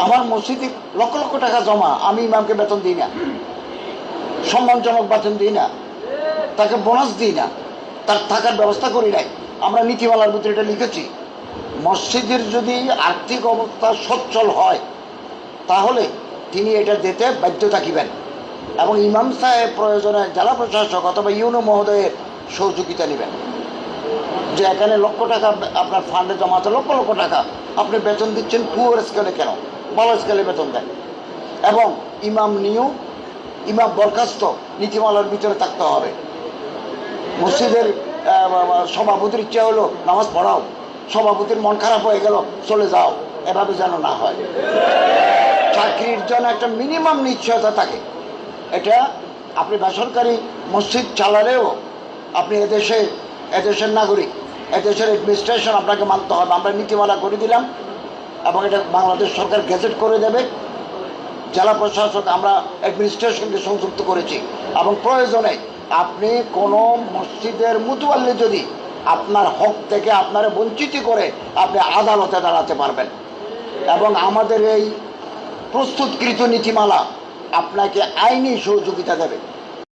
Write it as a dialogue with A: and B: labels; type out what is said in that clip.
A: আমার মসজিদে লক্ষ লক্ষ টাকা জমা, আমি ইমামকে বেতন দিই না। সম্মানজনক বেতন দিই না। তাকে বোনাস দিই না। তার থাকার ব্যবস্থা করি নাই। আমরা নীতিমালার ভিতরে এটা লিখেছি। মসজিদের যদি আর্থিক অবস্থা সচ্ছল হয়, তাহলে তিনি এটা দিতে বাধ্য থাকিবেন। এবং ইমাম সাহেব প্রয়োজনে জেলা প্রশাসক অথবা ইউনো মহোদয়ের সহযোগিতা নেবেন। যে এখানে লক্ষ টাকা আপনার ফান্ডে জমা আছে, লক্ষ লক্ষ টাকা আপনি বেতন দিচ্ছেন পুয়ার স্কেলে কেন? ভালো স্কেলে বেতন দেন এবং ইমাম নিয়োগ ইমাম বরখাস্ত নীতিমালার ভিতরে থাকতে হবে। মসজিদের সভাপতির ইচ্ছা হলো নামাজ পড়াও। সভাপতির মন খারাপ হয়ে গেল, চলে যাও। এভাবে যেন না হয়। চাকরির জন্য একটা মিনিমাম নিশ্চয়তা থাকে। এটা আপনি বেসরকারি মসজিদ চালালেও আপনি এদেশে, এদেশের নাগরিক, এদেশের অ্যাডমিনিস্ট্রেশন আপনাকে মানতে হবে। আমরা নীতিমালা করে দিলাম এবং এটা বাংলাদেশ সরকার গেজেট করে দেবে। জেলা প্রশাসক আমরা অ্যাডমিনিস্ট্রেশনকে সংযুক্ত করেছি। এবং প্রয়োজনে আপনি কোনো মসজিদের মুতুয়াল্লি যদি আপনার হক থেকে আপনারা বঞ্চিত করে আপনি আদালতে দাঁড়াতে পারবেন। এবং আমাদের এই প্রস্তুতকৃত নীতিমালা আপনাকে আইনি সহযোগিতা দেবে।